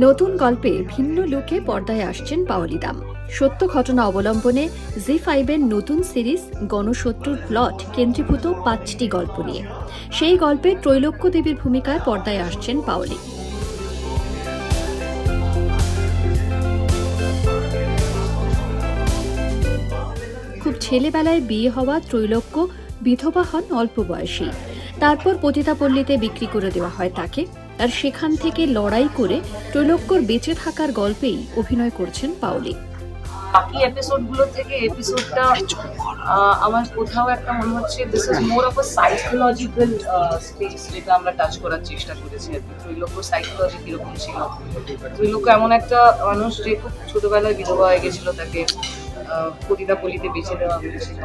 নতুন গল্পে ভিন্ন লুকে পর্দায় আসছেন পাওলি দাম সত্য ঘটনা অবলম্বনে জি ফাইভের নতুন সিরিজ গণশত্রুর প্লট কেন্দ্রীভূত পাঁচটি গল্প নিয়ে। সেই গল্পে ত্রৈলোক্য দেবীর ভূমিকায় পর্দায় আসছেন পাওলি। খুব ছেলেবেলায় বিয়ে হওয়া ত্রৈলোক্য বিধবা হন অল্প বয়সী তারপর পতিতাপল্লীতে বিক্রি করে দেওয়া হয় তাকে। আর সেখান থেকে লড়াই করে ত্রৈলোক্যর বেঁচে থাকার গল্পেই অভিনয় করছেন পাওলি। বাকি এপিসোডগুলো থেকে এপিসোডটা আমার কোথাও একটা মনে হচ্ছে this is more of a psychological space যেটা আমরা টাচ করার চেষ্টা করেছি আর কি। ত্রৈলোক্য সাইকোলজি কীরকম ছিল? ত্রৈলোক্য এমন একটা মানুষ যে খুব ছোটবেলায় বিধবা হয়ে গেছিল, তাকে পতিতা পলিতে বেঁচে দেওয়া হয়েছিল।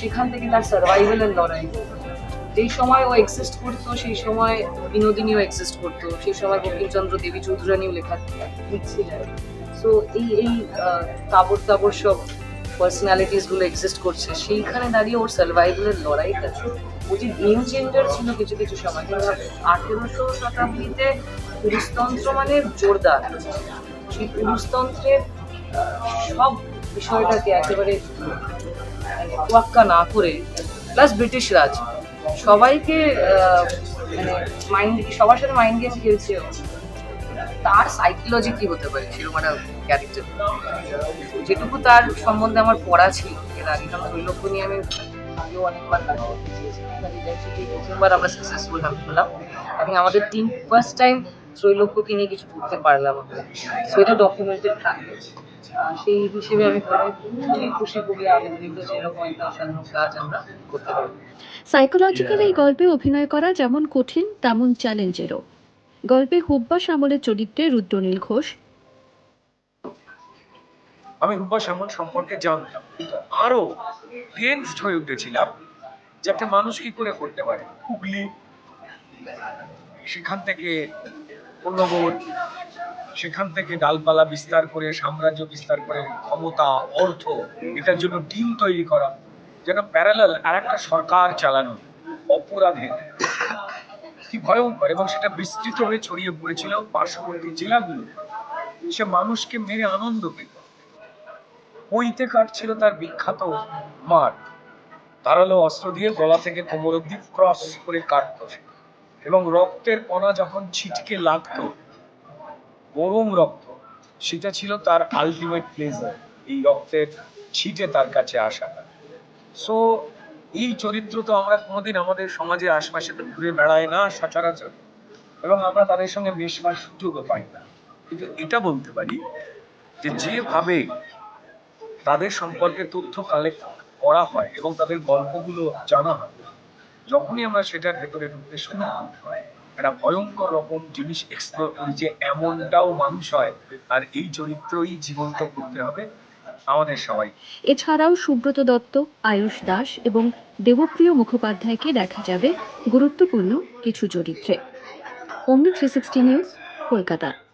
সেখান থেকে তার সার্ভাইভালের লড়াই। যেই সময় ও এক্সিস্ট করতো, সেই সময় বিনোদিনীও এক্সিস্ট করতো। সেই সময় বঙ্কিমচন্দ্র দেবী চৌধুরানীও লেখা লিখছিলেন সো এই এই তাবর তাবর সব পার্সোনালিটিসগুলো এক্সিস্ট করছে। সেইখানে দাঁড়িয়ে ওর সার্ভাইভালের লড়াইটা ও যে গেম চেঞ্জার ছিল কিছু কিছু সময়। আঠেরোশো শতাব্দীতে পুরুষতন্ত্র মানে জোরদার। সেই পুরুষতন্ত্রের সব বিষয়টাকে একেবারে মানে তোয়াক্কা না করে প্লাস ব্রিটিশ রাজ। সবাইকে মানে মাইন্ড সবার সাথে মাইন্ড গেম খেলছে তার সাইকোলজি কি হতে পারে? সেরকম একটা ক্যারেক্টার যেটুকু তার সম্বন্ধে আমার পড়া ছিল, এর আগে কারণ ত্রৈলোক্য নিয়ে আমি আগেও অনেকবার প্রথমবার আমরা সাকসেসফুল হলাম। এখন আমাদের টিম ফার্স্ট টাইম ত্রৈলোক্যকে নিয়ে কিছু করতে পারলাম আমরা। সো এটা ডকুমেন্টেড থাকবে। সেই হিসেবে আমি খুবই খুশি খুবই আনন্দিত যে এরকম একটা অসাধারণ কাজ আমরা করতে পারব সাইকোলজিক্যাল এই গল্পে অভিনয় করা যেমন কঠিন তেমন চ্যালেঞ্জেরও গল্পে হুব্বাস আমলের চরিত্রে রুদ্রনীল ঘোষ। আমি রূপা সামল সম্পর্কে জানতাম কিন্তু আরও টেন্সড হয়ে উঠেছিলাম যে একটা মানুষ কি করে করতে পারে। হুগলি সেখান থেকে পূর্ণবোধ সেখান থেকে ডালপালা বিস্তার করে, সাম্রাজ্য বিস্তার করে, ক্ষমতা, অর্থ, এটার জন্য টিম তৈরি করা, যেন প্যারালাল আর একটা সরকার চালানো, অপরাধের। কি ভয়ঙ্কর, এবং সেটা বিস্তৃত হয়ে ছড়িয়ে পড়েছিল পার্শ্ববর্তী জেলাগুলো। সে মানুষকে মেরে আনন্দ পেত। পইতে কাটছিল তার বিখ্যাত মার ধারালো অস্ত্র দিয়ে গলা থেকে কোমর অব্দি ক্রস করে কাটতো সে। এবং রক্তের কণা যখন ছিটকে লাগতো, গরম রক্ত, সেটা ছিল তার আলটিমেট প্লেজার এই রক্তের ছিটে তার কাছে আসা। সো এই চরিত্র তো আমরা কোনোদিন আমাদের সমাজের আশপাশে তো ঘুরে বেড়াই না সচরাচর, এবং আমরা তাদের সঙ্গে মেশবার সুযোগও পাই না। কিন্তু এটা বলতে পারি যে যেভাবে তাদের সম্পর্কে তথ্য কালেক্ট করা হয় এবং তাদের গল্পগুলো জানা হয় যখনই আমরা সেটার ভেতরে ঢুকতে করি, একটা ভয়ঙ্কর রকম জিনিস এক্সপ্লোর করি যে এমনটাও মানুষ হয় আর এই চরিত্রই জীবন্ত করতে হবে আমাদের সবাই। এছাড়াও সুব্রত দত্ত আয়ুষ দাস এবং দেবপ্রিয় মুখোপাধ্যায়কে দেখা যাবে গুরুত্বপূর্ণ কিছু চরিত্রে। অমনি থ্রি সিক্সটি নিউজ কলকাতা।